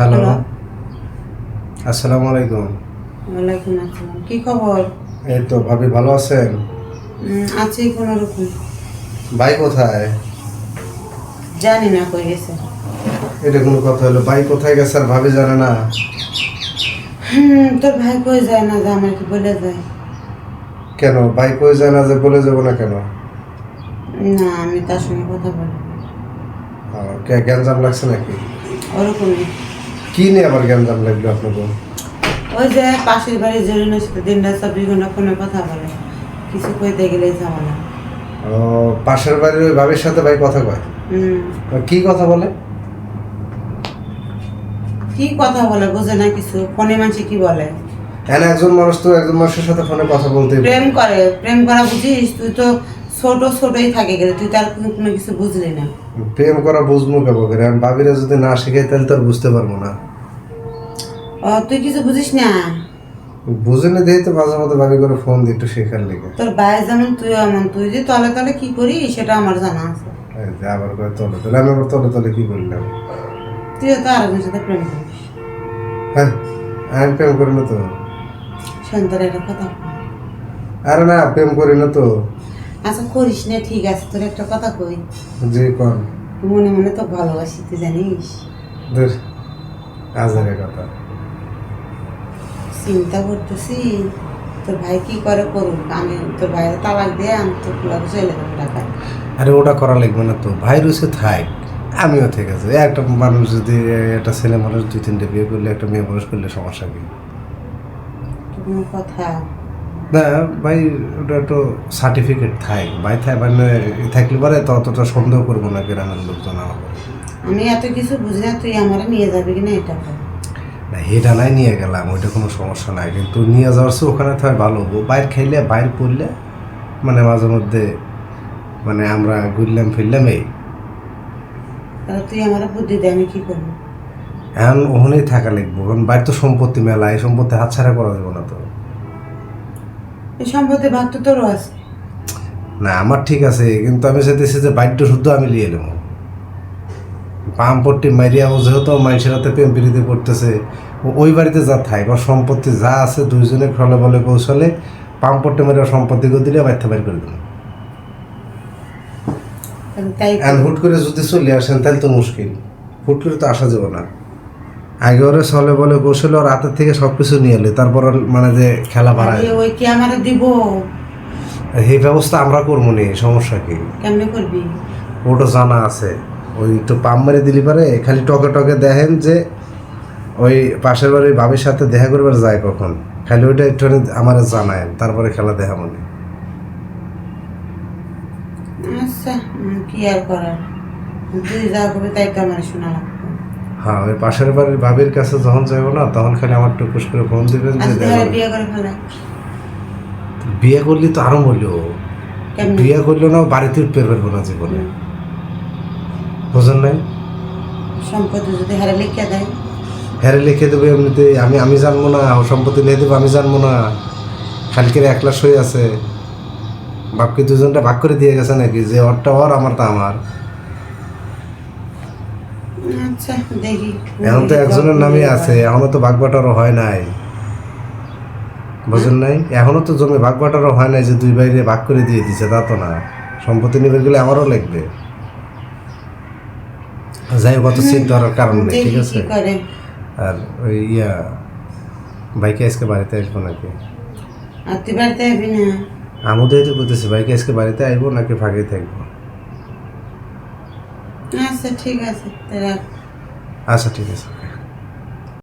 Hello. আসসালামু আলাইকুম। ওয়ালাইকুম আসসালাম। কি খবর? এই তো ভাবি ভালো আছেন? আছি কোনো রকম। ভাই কোথায়? জানি না কই গেছে। এটা কোনো কথা হলো ভাই কোথায় গেছে আর ভাবি জানে না। হুম, তোর ভাই কই যায় না যে আমার কি বলে যায়। কেন? ভাই কই যায় না যে বলে যাব না কেন? না আমি তার সঙ্গে কথা বলি কে গ্যাঞ্জাম লাগছে নাকি? ওরকমই। কি নিয়ে আবার গ্যাঞ্জাম লাগল আপনাকে? ওই যে পাশের বাড়ি জরিনের সাথে দিনটা চব্বিশ ঘণ্টা ফোনে কথা বলে। কিছু কইতে গেলেই ঝামেলা। ও পাশের বাড়ির ওই ভাবির সাথে ভাই কথা কয়? হুম। কি কথা বলে? কি কথা বলে বোঝে না কিছু। ফোনে মানুষে কি বলে? হ্যাঁ একজন মানুষ তো একজন মানুষের সাথে ফোনে কথা বলতে প্রেম করে প্রেম করা বুঝিস? তুই তো ছোট ছোটই থাকে গেলে তুই তার কোনো কোনো কিছু বুঝলি না। প্রেম করা বুঝব কেবো করে। আমি ভাবিরা যদি না শিখাই তাহলে তো আর বুঝতে পারব না। ও তুই কিছু বুঝিস না? বুঝে না দিয়ে তো মাঝে মধ্যে ভাবি করে ফোন দিই একটু শেখার লেগে। তোর ভাই যেমন তুই এমন। তুই যে তলে তলে কি করিস সেটা আমার জানা আছে। এই যে আবার করে তলে তলে। আমি আবার তলে তলে কি করলাম? তুইও তো আরেকজনের সাথে প্রেম করিস। হ্যাঁ আমি প্রেম করি না তো। সন্তানের একটা কথা। আরে না প্রেম করি না তো। আচ্ছা করিস না ঠিক আছে তোর একটা কথা কই। যে কন। মনে মনে তো ভালোবাসি তুই জানিস। ধর আজারের কথা। চিন্তা করতেছি তোর ভাই কি করে করুক? আমি তোর ভাইয়ের তালাক দিয়ে আমি তোর কুলাকে চলে যাব টাকা আরে ওটা করা লাগবে না তো। ভাই রয়েছে থাক। আমিও ঠিক আছে। একটা মানুষ যদি একটা ছেলে মানুষ দুই তিনটে বিয়ে করলে একটা মেয়ে মানুষ করলে সমস্যা কি? কোনো কথা। না ভাই ওটা একটু সার্টিফিকেট থাক ভাই থাক মানে থাকলে পরে ততটা সন্দেহ করব না গ্রামের লোকজন আমাকে। আমি এত কিছু বুঝি না তুই আমারে নিয়ে যাবি কিনা এটা। না এটা নাই নিয়ে গেলাম ওইটা কোনো সমস্যা নাই। কিন্তু নিয়ে যাওয়ার চেয়ে ওখানে থাক ভালো। হব বাইর খাইলে বাইর পড়লে মানে মাঝে মধ্যে মানে আমরা ঘুরলাম ফিরলাম এই। তাহলে তুই আমার বুদ্ধি দে আমি কি করব? এখন ওখানেই থাকা লিখব কারণ বাইর তো সম্পত্তি মেলা এই সম্পত্তি হাতছাড়া করা যাবে না তো। এই সম্পত্তি ভাগ তো তোরও আছে। না আমার ঠিক আছে কিন্তু আমি চাইতেছি যে বাইরটা শুদ্ধ আমি নিয়ে এলাম পাম্পট্টি মারিয়া ও যেহেতু মানুষের হাতে প্রেম প্রীতি করতেছে ওই বাড়িতে যা থাক ওর সম্পত্তি যা আছে দুইজনে ফলে বলে কৌশলে পাম্পট্টি মারিয়া সম্পত্তি করে দিলে বাইরতে বাইর করে আর হুট করে যদি চলে আসেন তাহলে তো মুশকিল। হুট করে তো আসা যাবে না। আগে ওরে চলে বলে গোসল ওর হাতের থেকে সব কিছু নিয়ে এলে। তারপর মানে যে খেলা বাড়ায়। ওই কি আমারে দিব? এই ব্যবস্থা আমরা করব নি সমস্যা কি? কেমনে করবি? ওটা জানা আছে। ওই একটু পাম মেরে দিলি পারে খালি টকে টকে দেখেন যে ওই পাশের বাড়ির বাবির সাথে দেখা করবার যায় কখন। খালি ওইটা একটু আমার জানায় তারপরে খেলা দেখা মনে আচ্ছা কি আর করার? তুই যা করবি তাই তো আমার শোনা লাগবে হ্যাঁ ওই পাশের বাড়ির বাবির কাছে যখন যাব না তখন খালি আমার টুকুস করে ফোন দিবেন যে আচ্ছা। বিয়ে করলি তো আরও মূল্য। বিয়ে করলে না বাড়িতে উঠতে পারব না জীবনে। বুঝেন নাই? সম্পত্তি যদি হারে লিখে দেয়। হ্যাঁ লিখে দেবো এমনিতে আমি আমি জানব না ও সম্পত্তি লিখে দেবো আমি জানব না। খালকে একলা সই আছে। বাপকে দুজনটা ভাগ করে দিয়ে গেছে নাকি? যে ওরটা ওর আমারটা আমার। আচ্ছা দেখি। এখন তো একজনের নামই আছে এখনও তো ভাগ বাটারও হয় নাই। বুঝেন নাই? এখনও তো জমি ভাগ বাটারও হয় নাই যে দুই বাইরে ভাগ করে দিয়ে দিছে তা তো না। সম্পত্তি নিবে গেলে আমারও লাগবে। যাই হোক অত চিন্তা করার কারণ নেই ঠিক আছে? আর ওই ইয়া বাইকে আজকে বাড়িতে আসব নাকি? আর বাড়িতে আসবি না? আমুদাই তো বলতেছি বাইকে আজকে বাড়িতে আসব নাকি ফাঁকে থাকব? আচ্ছা ঠিক আছে আচ্ছা ঠিক আছে